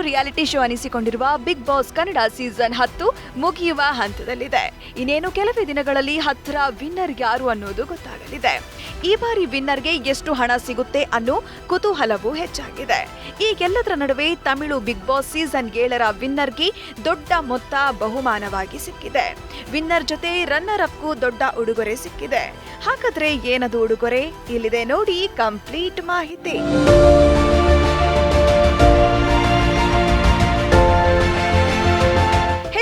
Reality show ಅನಿಸಿಕೊಂಡಿರುವ big boss Kannada season ಹತ್ತು ಮುಗಿಯುವ ಹಂತದಲ್ಲಿದೆ. ಇನ್ನೇನು ಕೆಲವೇ ದಿನಗಳಲ್ಲಿ ಹತ್ತಿರ ವಿನ್ನರ್ ಯಾರು ಅನ್ನೋದು ಗೊತ್ತಾಗಲಿದೆ. ಈ ಬಾರಿ ವಿನ್ನರ್ಗೆ ಎಷ್ಟು ಹಣ ಸಿಗುತ್ತೆ ಅನ್ನೋ ಕುತೂಹಲವೂ ಹೆಚ್ಚಾಗಿದೆ. ಈಗೆಲ್ಲದರ ನಡುವೆ ತಮಿಳು ಬಿಗ್ ಬಾಸ್ ಸೀಸನ್ ಏಳರ ವಿನ್ನರ್ಗೆ ದೊಡ್ಡ ಮೊತ್ತ ಬಹುಮಾನವಾಗಿ ಸಿಕ್ಕಿದೆ. ವಿನ್ನರ್ ಜೊತೆ ರನ್ನರ್ ಅಪ್ಗೂ ದೊಡ್ಡ ಉಡುಗೊರೆ ಸಿಕ್ಕಿದೆ. ಹಾಗಾದ್ರೆ ಏನದು ಉಡುಗೊರೆ? ಇಲ್ಲಿದೆ ನೋಡಿ ಕಂಪ್ಲೀಟ್ ಮಾಹಿತಿ.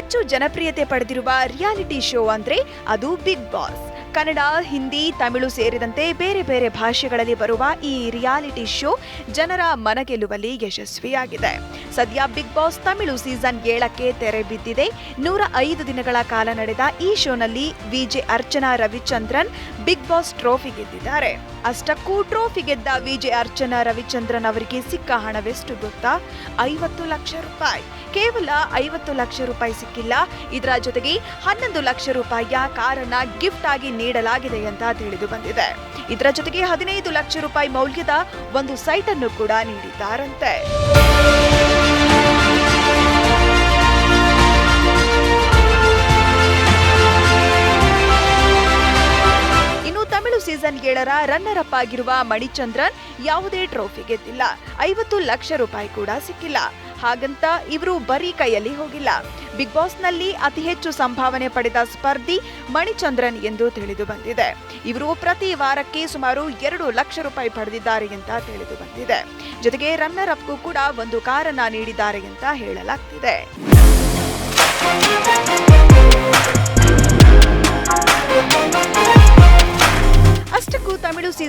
ಹೆಚ್ಚು ಜನಪ್ರಿಯತೆ ಪಡೆದಿರುವ ರಿಯಾಲಿಟಿ ಶೋ ಅಂದ್ರೆ ಅದು ಬಿಗ್ ಬಾಸ್ ಕನ್ನಡ, ಹಿಂದಿ, ತಮಿಳು ಸೇರಿದಂತೆ ಬೇರೆ ಬೇರೆ ಭಾಷೆಗಳಲ್ಲಿ ಬರುವ ಈ ರಿಯಾಲಿಟಿ ಶೋ ಜನರ ಮನಗೆಲ್ಲುವಲ್ಲಿ ಯಶಸ್ವಿಯಾಗಿದೆ. ಸದ್ಯ ಬಿಗ್ ಬಾಸ್ ತಮಿಳು ಸೀಸನ್ ಏಳಕ್ಕೆ ತೆರೆ ಬಿದ್ದಿದೆ. ನೂರ ಐದು ದಿನಗಳ ಕಾಲ ನಡೆದ ಈ ಶೋನಲ್ಲಿ VJ Archana Ravichandran Bigg Boss trophy ಗೆದ್ದಿದ್ದಾರೆ. ಅಷ್ಟಕ್ಕೂ ಟ್ರೋಫಿ ಗೆದ್ದ ವಿಜೆ ಅರ್ಚನಾ ರವಿಚಂದ್ರನ್ ಅವರಿಗೆ ಸಿಕ್ಕ ಹಣವೆಷ್ಟು ಗೊತ್ತಾ? ಐವತ್ತು ಲಕ್ಷ ರೂಪಾಯಿ. ಕೇವಲ ಐವತ್ತು ಲಕ್ಷ ರೂಪಾಯಿ ಸಿಕ್ಕಿಲ್ಲ. ಇದರ ಜೊತೆಗೆ ಹನ್ನೊಂದು ಲಕ್ಷ ರೂಪಾಯಿಯ ಕಾರನ್ನ ಗಿಫ್ಟ್ ಆಗಿ ನೀಡಲಾಗಿದೆ ಅಂತ ತಿಳಿದು ಬಂದಿದೆ. ಇದರ ಜೊತೆಗೆ ಹದಿನೈದು ಲಕ್ಷ ರೂಪಾಯಿ ಮೌಲ್ಯದ ಒಂದು ಸೈಟ್ ಅನ್ನು ಕೂಡ ನೀಡಿದ್ದಾರಂತೆ. ಸೀಸನ್ ಏಳರ ರನ್ನರ್ ಅಪ್ ಆಗಿರುವ ಮಣಿಚಂದ್ರನ್ ಯಾವುದೇ ಟ್ರೋಫಿ ಗೆದ್ದಿಲ್ಲ. ಐವತ್ತು ಲಕ್ಷ ರೂಪಾಯಿ ಕೂಡ ಸಿಕ್ಕಿಲ್ಲ. ಹಾಗಂತ ಇವರು ಬರೀ ಕೈಯಲ್ಲಿ ಹೋಗಿಲ್ಲ. ಬಿಗ್ ಬಾಸ್ನಲ್ಲಿ ಅತಿ ಹೆಚ್ಚು ಸಂಭಾವನೆ ಪಡೆದ ಸ್ಪರ್ಧಿ ಮಣಿಚಂದ್ರನ್ ಎಂದು ತಿಳಿದು ಬಂದಿದೆ. ಇವರು ಪ್ರತಿ ವಾರಕ್ಕೆ ಸುಮಾರು ಎರಡು ಲಕ್ಷ ರೂಪಾಯಿ ಪಡೆದಿದ್ದಾರೆ ಅಂತ ತಿಳಿದು ಬಂದಿದೆ. ಜೊತೆಗೆ ರನ್ನರ್ ಅಪ್ಗೂ ಕೂಡ ಒಂದು ಕಾರನ್ನ ನೀಡಿದ್ದಾರೆ ಅಂತ ಹೇಳಲಾಗ್ತಿದೆ.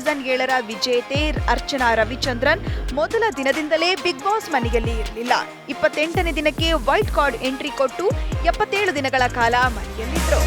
ಸೀಸನ್ ಏಳರ ವಿಜೇತೆ ಅರ್ಚನಾ ರವಿಚಂದ್ರನ್ ಮೊದಲ ದಿನದಿಂದಲೇ ಬಿಗ್ ಬಾಸ್ ಮನೆಯಲ್ಲಿ ಇರಲಿಲ್ಲ. ಇಪ್ಪತ್ತೆಂಟನೇ ದಿನಕ್ಕೆ ವೈಟ್ ಕಾರ್ಡ್ ಎಂಟ್ರಿ ಕೊಟ್ಟು ಎಪ್ಪತ್ತೇಳು ದಿನಗಳ ಕಾಲ ಮನೆಯಲ್ಲಿದ್ರು.